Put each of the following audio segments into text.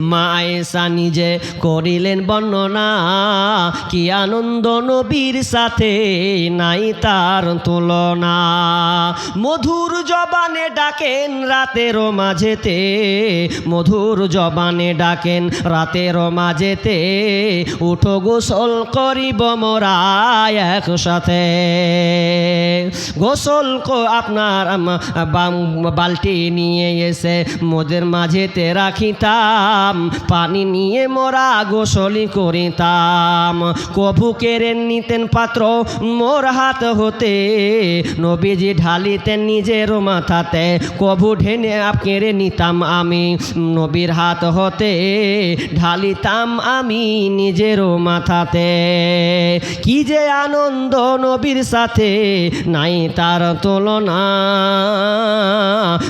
মা নিজে করিলেন বর্ণনা, কি আনন্দ নবীর সাথে নাই তার তুলনা। মধুর জবানে ডাকেন রাতের মাঝেতে, মধুর জবানে ডাকেন রাতের মাঝেতে, উঠো গোসল করিব মোরা একসাথে। গোসল আপনার বাল্টি নিয়ে এসে মোদের মাঝেতে রাখিতাম পানি নিয়ে মোরা গোসলি করিতাম। কভু কেড়ে নিতেন পাত্র, মোর হাত হতে। নবীজি ঢালিতেন নিজের মাথাতে, কভু ঢেনে কেড়ে নিতাম আমি। নবীর হাত হতে ঢালিতাম আমি নিজের মাথাতে। কি যে আনন্দ নবীর সাথে, নাই তার তুলনা।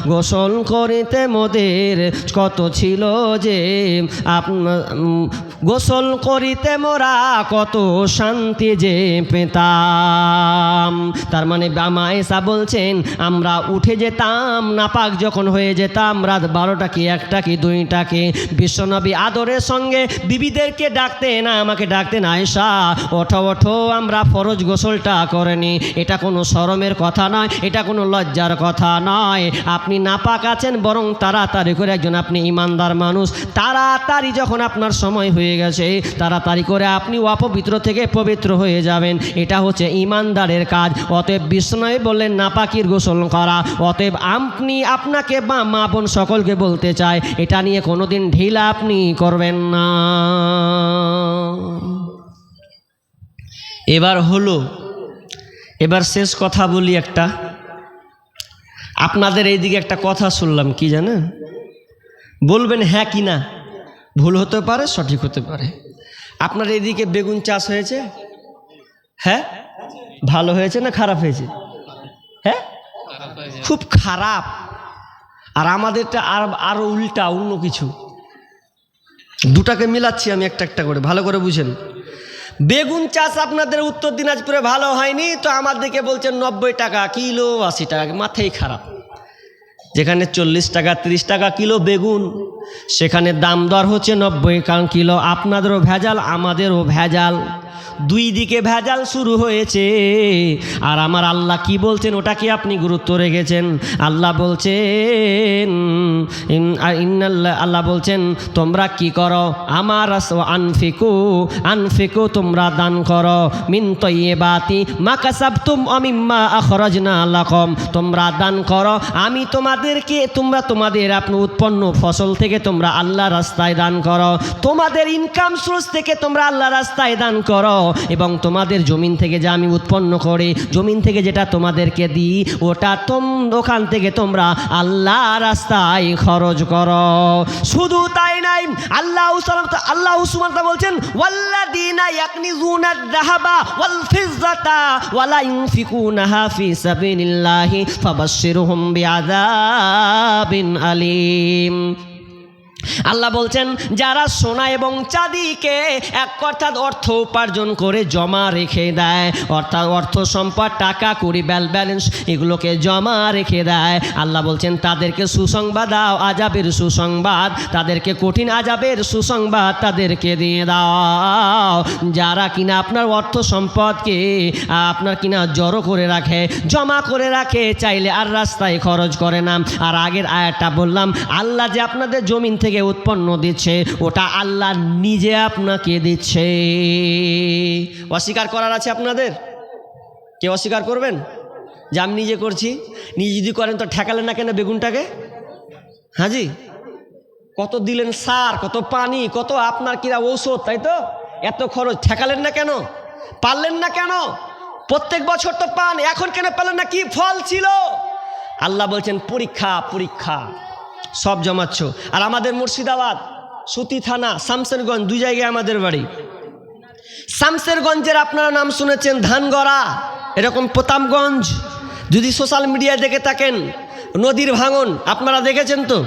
গোসল করিতে মোদের কত ছিল যে গোসল করিতে মোরা কত শান্তি যে পেতাম। তার মানে বামায়েসা বলছেন, আমরা উঠে যেতাম, নাপাক যখন হয়ে যেতাম, রাত বারোটা কি, একটা কি, দুইটা কি, বিশ্বনবী আদরের সঙ্গে বিবিদেরকে ডাকতেন আমাকে ডাকতেন আয়েশা, ওঠো ওঠো, আমরা ফরজ গোসলটা করেনি এটা কোনো শরমের কথা নয়, এটা কোনো লজ্জার কথা নয়। আপনি নাপাক আছেন, বরং তাড়াতাড়ি করে একজন আপনি ইমানদার মানুষ তাড়াতাড়ি যখন আপনার সময় হয়ে গেছে, তাড়াতাড়ি করে আপনি অপবিত্র থেকে পবিত্র হয়ে যাবেন। এটা হচ্ছে ইমানদারের কাজ। অতএব বিষ্ণয় বললেন, নাপাকির গোসল করা। অতএব আপনি আপনাকে বা মা বোন সকলকে বলতে চায়, এটা নিয়ে কোনোদিন ঢিলা আপনি করবেন না। এবার হলো, এবার শেষ কথা বলি একটা। আপনাদের এইদিকে একটা কথা শুনলাম, কি জানেন? বলবেন হ্যাঁ কি না? ভুল হতে পারে, সঠিক হতে পারে। আপনার এদিকে বেগুন চাষ হয়েছে? হ্যাঁ? ভালো হয়েছে না খারাপ হয়েছে? হ্যাঁ? খুব খারাপ। আর আমাদেরটা আর আরও উল্টা, অন্য কিছু। দুটাকে মিলাচ্ছি আমি একটা একটা করে, ভালো করে বুঝেন। বেগুন চাষ আপনাদের উত্তর দিনাজপুরে ভালো হয়নি, তো আমার দিকে বলছেন নব্বই টাকা, কিলো আশি টাকা মাথাই খারাপ। যেখানে চল্লিশ টাকা, তিরিশ টাকা কিলো বেগুন, সেখানে দাম দর হচ্ছে নব্বই কিলো। আপনাদেরও ভেজাল, আমাদেরও ভেজাল। দুই দিকে ভেজাল শুরু হয়েছে। আর আমার আল্লাহ কি বলছেন, ওটা কি আপনি গুরুত্ব রেখেছেন? আল্লাহ বলছেন আল্লাহ বলছেন, তোমরা কি করো? আমার আনফিকু আনফিকু তোমরা দান করো। তৈবাতি মা কাসাবতুম অমিম্মা আখরাজনা লাকম। তোমরা দান করো। আমি তোমাদেরকে, তোমরা তোমাদের আপনি উৎপন্ন ফসল থেকে তোমরা আল্লাহ রাস্তায় দান করো। তোমাদের ইনকাম সোর্স থেকে তোমরা আল্লাহ রাস্তায় দান করো। এবং তোমাদের জমিন থেকে যা আমি উৎপন্ন করে, জমিন থেকে যেটা তোমাদেরকে দিই, ওটা তোম, ওখান থেকে তোমরা আল্লাহ রাস্তায় খরচ করো। শুধু তাই নাই, আল্লাহ আল্লাহ সুমান বলছেন বিআযাবিন আলিম। আল্লাহ বলছেন, যারা সোনা এবং চাঁদিকে এক অর্থাৎ অর্থ উপার্জন করে জমা রেখে দেয়, অর্থাৎ অর্থ সম্পদ, টাকা, কুড়ি, ব্যাল ব্যালেন্স, এগুলোকে জমা রেখে দেয়। আল্লাহ বলছেন, তাদেরকে সুসংবাদ দাও, আজাবের সুসংবাদ, তাদেরকে কঠিন আজাবের সুসংবাদ তাদেরকে দিয়ে দাও। যারা কিনা আপনার অর্থ সম্পদকে আপনার কিনা জড়ো করে রাখে, জমা করে রাখে, চাইলে আর রাস্তায় খরচ করে না। আর আগের আয়াতটা বললাম, আল্লাহ যে আপনাদের জমিন থেকে উৎপন্ন দিচ্ছে, ওটা আল্লাহ নিজে আপনাকে দিচ্ছে। অস্বীকার করার আছে আপনাদের? কে অস্বীকার করবেন? যে আমি নিজে করছি, নিজে যদি করেন তো ঠেকালেন না কেন বেগুনটাকে? হাজি, কত দিলেন সার, কত পানি, কত আপনার কিরা ঔষধ, তাই তো? এত খরচ, ঠেকালেন না কেন? পারলেন না কেন? প্রত্যেক বছর তো পান, এখন কেন পেলেন না? কি ফল ছিল? আল্লাহ বলছেন, পরীক্ষা পরীক্ষা। সব জমাচ্ছ। আর আমাদের মুর্শিদাবাদ, সুতি থানা, শামসেরগঞ্জ, দুই জায়গায় আমাদের বাড়ি। শামসেরগঞ্জের আপনারা নাম শুনেছেন ধানগড়া, এরকম প্রতাপগঞ্জ। যদি সোশ্যাল মিডিয়ায় দেখে থাকেন, নদীর ভাঙন, আপনারা দেখেছেন তো?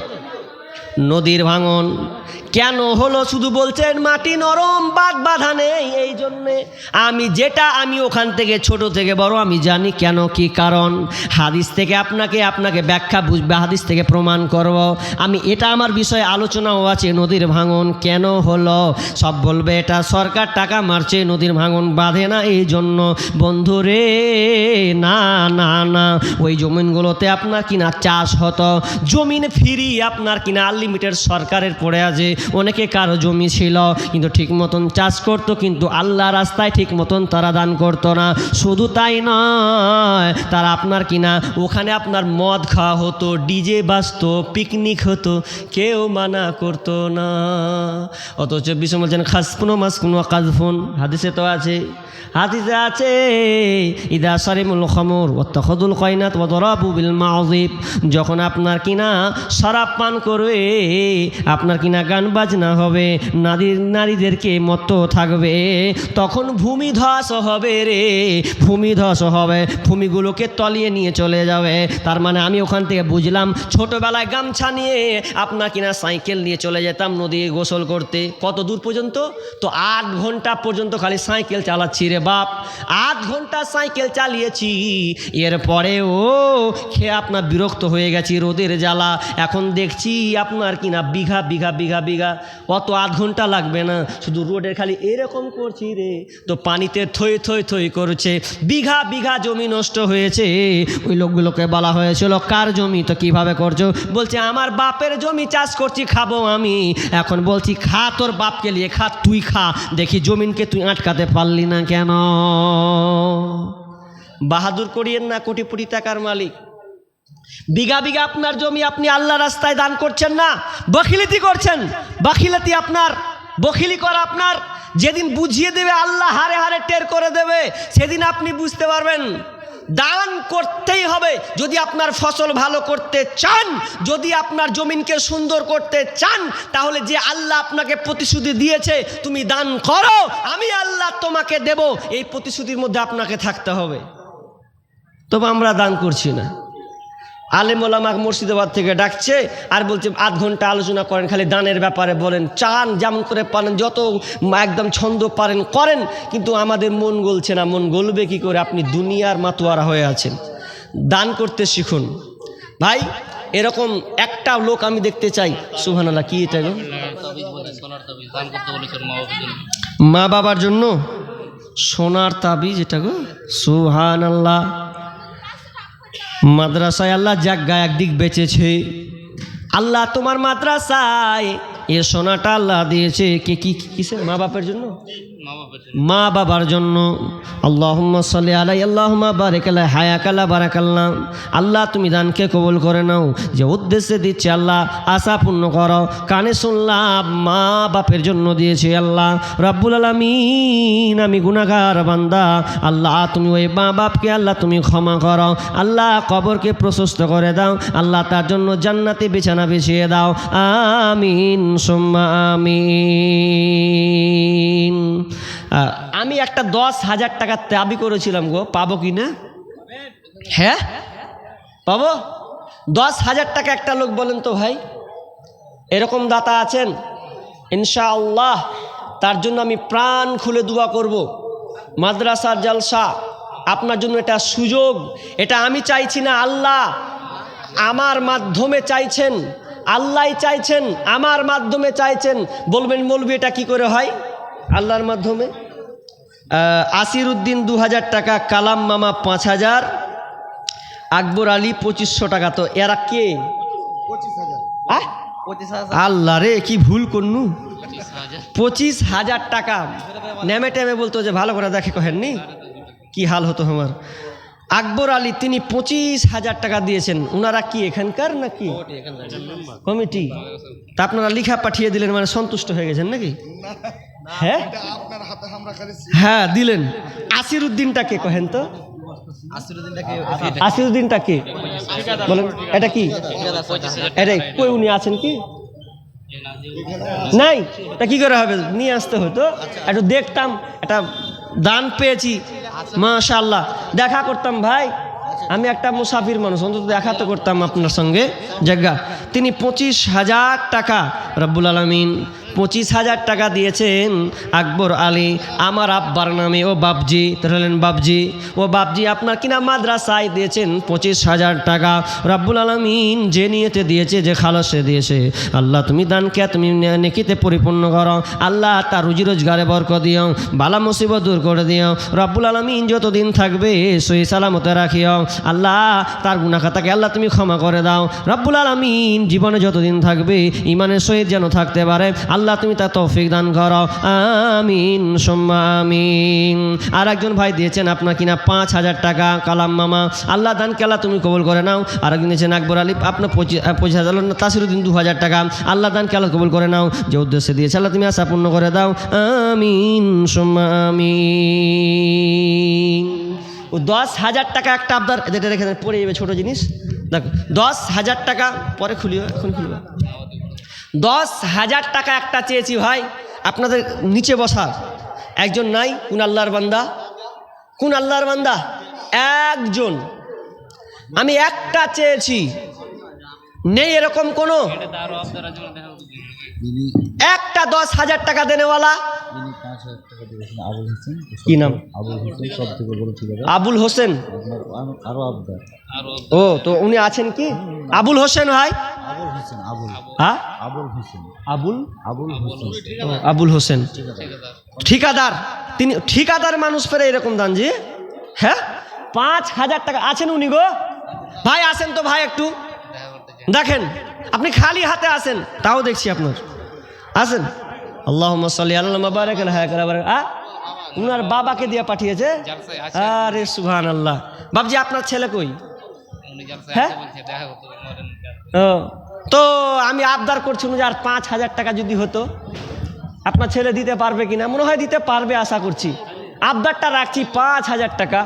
নদীর ভাঙন। কেন হলো শুধু বলছেন, মাটি নরম বাদ বাধা নেই, এই জন্যে আমি যেটা, আমি ওখান থেকে ছোট থেকে বড়, আমি জানি কেন, কি কারণ। হাদিস থেকে আপনাকে আপনাকে ব্যাখ্যা বুঝবে, হাদিস থেকে প্রমাণ করব। আমি এটা আমার বিষয়ে আলোচনাও আছে, নদীর ভাঙন কেন হলো? সব বলবে, এটা সরকার টাকা মারছে, নদীর ভাঙন বাঁধে না, এই জন্য। বন্ধু রে, না না না, ওই জমিনগুলোতে আপনার কিনা চাষ হতো, জমিন ফিরি আপনার কিনা আনলিমিটেড সরকারের পড়ে আছে, অনেকে কারও জমি ছিল, কিন্তু ঠিক মতন চাষ করতো, কিন্তু আল্লাহ রাস্তায় ঠিক মতন তারা দান করতো না। শুধু তাই নয়, তারা আপনার কিনা, ওখানে আপনার মদ খাওয়া হতো, ডিজে বাজতো, পিকনিক হতো, কেউ মানা করতো না। অথচ বিশ্ব বলছেন খাসপুনো মাসকুনো কাজফুন। হাদিসে তো আছে, হাদিসে আছে, ইদা সারিমুল খমর ওত্তখদুল কয়নাত ওদরাবু বিল মাউজিব। যখন আপনার কিনা, শরাব পান করবে আপনার কিনা গান বাজনা হবে নারীর নারীদেরকে মত্ত থাকবে। তখন ভূমি ধস হবে রে ভূমি ধস হবে। ভূমিগুলোকে তলিয়ে নিয়ে চলে যাবে। তার মানে আমি ওখান থেকে বুঝলাম, ছোটবেলায় গামছা নিয়ে আপনার কিনা সাইকেল নিয়ে চলে যেতাম নদী গোসল করতে। কত দূর পর্যন্ত? তো আট ঘণ্টা পর্যন্ত খালি সাইকেল চালাচ্ছি রে বাপ। আধ ঘণ্টা সাইকেল চালিয়েছি। এরপরেও খেয়ে আপনার বিরক্ত হয়ে গেছি রোদের জ্বালা। এখন দেখছি আপনার কিনা বিঘা বিঘা বিঘা বিঘা। অত আধ ঘণ্টা লাগবে না। শুধু রোডের খালি এরকম করছি রে। তো পানিতে থই থই থই করছে। বিঘা বিঘা জমি নষ্ট হয়েছে। ওই লোকগুলোকে বলা হয়েছিল, কার জমি? তো কীভাবে করছ? বলছে, আমার বাপের জমি চাষ করছি, খাব আমি। এখন বলছি, খা তোর বাপকে নিয়ে, খা, তুই খা। দেখি জমিনকে তুই আটকাতে পারলি না কেন? বাহাদুর করিয়েন না কোটি কোটি টাকার মালিক। বিঘা বিঘা আপনার জমি আপনি আল্লাহ রাস্তায় দান করছেন না, বখিলিতি করছেন। বখিলতি আপনার, বখিলি করা আপনার। যেদিন বুঝিয়ে দেবে, আল্লাহ হারে হারে টের করে দেবে, সেদিন আপনি বুঝতে পারবেন। দান করতেই হবে যদি আপনার ফসল ভালো করতে চান। যদি আপনার জমিনকে সুন্দর করতে চান, তাহলে যে আল্লাহ আপনাকে প্রতিশ্রুতি দিয়েছে, তুমি দান করো। আমি আল্লাহ তোমাকে দেব। এই প্রতিশ্রুতির মধ্যে আপনাকে থাকতে হবে। তবে আমরা দান করছি না। আলেমোলামা মুর্শিদাবাদ থেকে ডাকছে আর বলছে, আধ ঘণ্টা আলোচনা করেন, খালি দানের ব্যাপারে বলেন। চান, যেমন করে পারেন, যত একদম ছন্দ পারেন, করেন, কিন্তু আমাদের মন গলছে না। মন গলবে কি করে? আপনি দুনিয়ার মাতোয়ারা হয়ে আছেন। দান করতে শিখুন। ভাই, এরকম একটা লোক আমি দেখতে চাই। সুহানাল্লাহ কি এটা মা বাবার জন্য সোনার তাবিজ এটা গো? সুহান আল্লাহ মাদ্রাসায় আল্লাহ জাগা একদিক বেঁচেছে। আল্লাহ তোমার মাদ্রাসায় এ সোনাটা আল্লাহ দিয়েছে কে কি কিসের? মা বাপের জন্য? মা বাবার জন্য। আল্লাহ সাল্লি আলাই আল্লাহ বারেকাল্লা হায়াকাল্লা বারাকাল্লাহ আল্লাহ তুমি দানকে কবুল করে নাও। যে উদ্দেশ্যে দিচ্ছে আল্লাহ, আশা পূর্ণ করো। কানে শুনলাম মা বাপের জন্য দিয়েছে আল্লাহ। রব্বুল আলমিন, আমি গুনাগার বান্দা। আল্লাহ তুমি ওই মা বাপকে, আল্লাহ তুমি ক্ষমা করো। আল্লাহ কবরকে প্রশস্ত করে দাও। আল্লাহ তার জন্য জান্নাতে বিছানা বিছিয়ে দাও। আমিন। আমি একটা দশ হাজার টাকার দাবি করেছিলাম গো, পাবো কি না? হ্যাঁ? পাবো? দশ হাজার টাকা একটা লোক বলেন তো ভাই। এরকম দাতা আছেন? ইনশাআল্লাহ, তার জন্য আমি প্রাণ খুলে দোয়া করব। মাদ্রাসার জালসা, আপনার জন্য এটা সুযোগ। এটা আমি চাইছি না, আল্লাহ আমার মাধ্যমে চাইছেন। আল্লাহ চাইছেন আমার মাধ্যমে চাইছেন বলবেন বলবি এটা কি করে হয়? আল্লাহর মাধ্যমে? আসির উদ্দিন দু হাজার টাকা কালাম মামা পাঁচ হাজার আকবর আলী পঁচিশশো টাকা তো এরা কে? আল্লাহ রে কি ভুল করনু? পঁচিশ হাজার। পঁচিশ হাজার টাকা। নেমে টেমে বলতো যে ভালো করে দেখে কহেননি? কি হাল হতো আমার? আকবর আলী তিনি পঁচিশ হাজার টাকা দিয়েছেন। ওনারা কি এখানকার নাকি? কমিটি তা আপনারা লিখা পাঠিয়ে দিলেন মানে সন্তুষ্ট হয়ে গেছেন নাকি? হ্যাঁ? হ্যাঁ দিলেন। আসির উদ্দিনটা কে কহেন তো? আসির উদ্দিনটা কে? বলেন এটা কি? এটা কই উনি আছেন কি? নাই তা কি করে হবে? নিয়ে আসতে হতো। একটু দেখতাম একটা দান পেয়েছি। মাশাল্লাহ দেখা করতাম ভাই। আমি একটা মুসাফির মানুষ, অন্তত দেখা তো করতাম আপনার সঙ্গে। জায়গা, তিনি পঁচিশ হাজার টাকা, রব্বুল আলমিন পঁচিশ হাজার টাকা দিয়েছেন আকবর আলী। আমার আব্বার নামে, ও বাবজি হলেন বাবজি ও বাবজি আপনার কিনা মাদ্রাসায় দিয়েছেন পঁচিশ হাজার টাকা? রাব্বুল আলমিন যে নিয়েতে দিয়েছে, যে খালসে দিয়েছে। আল্লাহ, তুমি দানকে, তুমি নেকিতে পরিপূর্ণ করো। আল্লাহ, তার রুজি রোজগারে বরক দিও, বালা মুসিবত দূর করে দিও। রব্বুল আলমিন যতদিন থাকবে সহি সালামতে রাখিও। আল্লাহ, তার গুণাখাতাকে আল্লাহ তুমি ক্ষমা করে দাও। রব্বুল আলমিন জীবনে যতদিন থাকবে ইমানের সহিত যেন থাকতে পারে। আল্লাহ তুমি তার তৌফিক দান করো। আমিন, সোম্মা আমিন। আর একজন ভাই দিয়েছেন আপনার কিনা পাঁচ হাজার টাকা, কালাম মামা। আল্লাহ দান আল্লাহ তুমি কবুল করে নাও। আর একজন দিয়েছেন আকবর আলী, আপনার পঁচিশ পঁচিশ হাজার তাসিরুদ্দিন দু হাজার টাকা। আল্লাহ দান আল্লাহ কবুল করে নাও। যে উদ্দেশ্যে দিয়েছে, আল্লাহ তুমি আশা পূর্ণ করে দাও। আমিন, সোম্মা আমিন। ও, দশ হাজার টাকা একটা আবদার এটা রেখে পড়ে যাবে ছোটো জিনিস। দেখো, দশ হাজার টাকা, পরে খুলিও, এখন খুলবে। দশ হাজার টাকা একটা চেয়েছি ভাই, আপনাদের নিচে বসার। একজন নাই, কোন আল্লাহর বান্দা? কোন আল্লাহর বান্দা? একজন। আমি একটা চেয়েছি। নেই এরকম কোনো? একটা দশ হাজার টাকা দেনেওয়ালা? আবুল হোসেন কি নাম? আবুল হোসেন সব থেকে বড় ঠিকাদার আবুল হোসেন? আরো- আবদার। ও তো উনি আছেন কি? আবুল হোসেন ভাই? আবুল হোসেন আবুল। হ্যাঁ? আবুল হোসেন। আবুল? আবুল হোসেন। আবুল হোসেন। ঠিকাদার। তিনি ঠিকাদার মানুষ ফেরে এরকম দান জি হ্যাঁ? পাঁচ হাজার টাকা আছেন উনি গো। ভাই আসেন তো ভাই একটু। দেখেন আপনি খালি হাতে আসেন তাও দেখছি আপনার। আসেন। আল্লাহ সাল্লি আল্লাহ হ্যাঁ আ উনার বাবাকে দিয়ে পাঠিয়েছে? আরে সুহান আল্লাহ বাবজি আপনার ছেলে কই? হ্যাঁ? ও তো আমি আবদার করছি যে আর পাঁচ হাজার টাকা যদি হতো আপনার ছেলে দিতে পারবে কিনা? মনে হয় দিতে পারবে আশা করছি। আবদারটা রাখছি পাঁচ হাজার টাকা।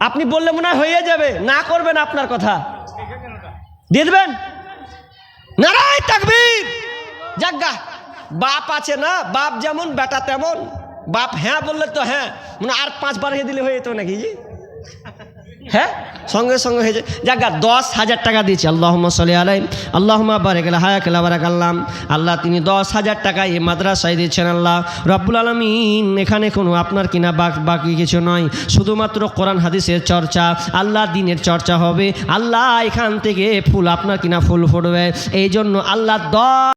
আপনি বললে মনে হয় হয়ে যাবে না করবেন আপনার কথা। দিয়ে দেবেন? নারায় তাকবীর! যাজ্ঞা বাপ আছে না, বাপ যেমন, বেটা তেমন। বাপ হ্যাঁ বললে তো হ্যাঁ। মানে আর পাঁচবার হয়ে দিলে হয়ে যেত নাকি? জি হ্যাঁ? সঙ্গে সঙ্গে হয়েছে। যাগা দশ হাজার টাকা দিয়েছে। আল্লাহ সাল্লি আলাই আল্লাহ বারেক হায়াকাল্লা বারাক আল্লাহ। আল্লাহ তিনি দশ হাজার টাকা এই মাদ্রাসায় দিচ্ছেন আল্লাহ। রব্বুল আলমিন, এখানে কোনো আপনার কিনা বাক- বাকি কিছু নয়। শুধুমাত্র কোরআন হাদিসের চর্চা। আল্লাহ দিনের চর্চা হবে। আল্লাহ এখান থেকে ফুল আপনার কিনা ফুল ফুটবে। এই জন্য আল্লাহ দশ